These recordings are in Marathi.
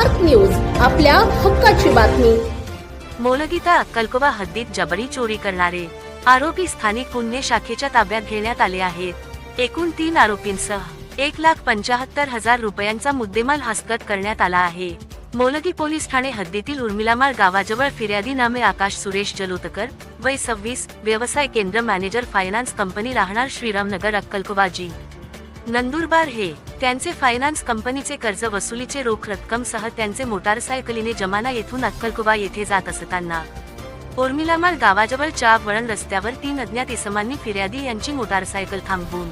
न्यूज आपल्या हक्काची बातमी. मोलगीता अक्कलकोवा हद्दीत जबरी चोरी करणारे आरोपी स्थानिक गुन्हे शाखेच्या ताब्यात घेण्यात आले आहेत. एकूण तीन आरोपींसह एक लाख पंचाहत्तर हजार रुपयांचा मुद्देमाल हस्तगत करण्यात आला आहे. मोलगी पोलीस ठाणे हद्दीतील उर्मिलामाळ गावाजवळ फिर्यादी नामे आकाश सुरेश जलोतकर वय सव्वीस व्यवसाय केंद्र मॅनेजर फायनान्स कंपनी राहणार श्रीरामनगर अक्कलकोबाजी नंदुरबार हे त्यांचे फायनान्स कंपनीचे कर्ज वसुलीचे रोख रक्कमसह त्यांचे मोटारसायकलीने जमाना येथून अक्कलकुबा येथे जात असताना ओर्मिलामाल गावाजवळ च्या वळण रस्त्यावर तीन अज्ञात इसमांनी फिर्यादी यांची मोटारसायकल थांबवून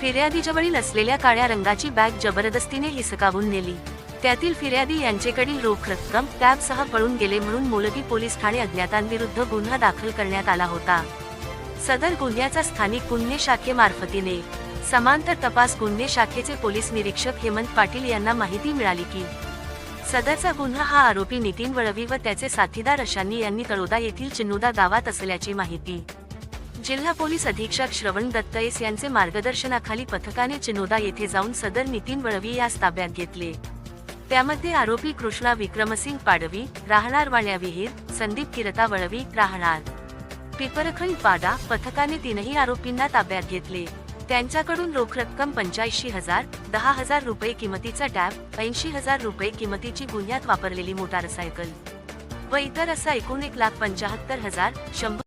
फिर्यादीजवळील असलेल्या काळ्या रंगाची बॅग जबरदस्तीने हिसकावून नेली. त्यातील फिर्यादी यांचेकडील रोख रक्कम टॅबसह पळून गेले म्हणून मोलगी पोलीस ठाणे अज्ञातांविरुद्ध गुन्हा दाखल करण्यात आला होता. सदर गुन्ह्याचा स्थानिक गुन्हे शाखेमार्फतीने समांतर तपास गुन्हे शाखेचे पोलीस निरीक्षक हेमंत पाटील यांना माहिती मिळाली की सदरचा गुन्हा हा आरोपी नितीन वळवी व त्याचे साथीदार अशांनी यांनी तळोदा येथील चिन्नुदा गावात असल्याची माहिती. जिल्हा पोलीस अधीक्षक श्रवण दत्तयस यांचे मार्गदर्शनाखाली पथकाने चिनोदा येथे जाऊन सदर नितीन वळवी यास ताब्यात घेतले. त्यामध्ये आरोपी कृष्णा विक्रमसिंग पाडवी राहणार वाण्या विहीर संदीप किरता वळवी राहणार. पिपरखंड पाडा पथकाने तीनही आरोपींना ताब्यात घेतले. त्यांच्याकडून रोख रक्कम पंच्याऐंशी हजार दहा हजार रुपये किमतीचा टॅब ऐंशी हजार रुपये किमतीची गुन्ह्यात वापरलेली मोटारसायकल व इतर असा एकूण एक लाख पंचाहत्तर हजार शंभर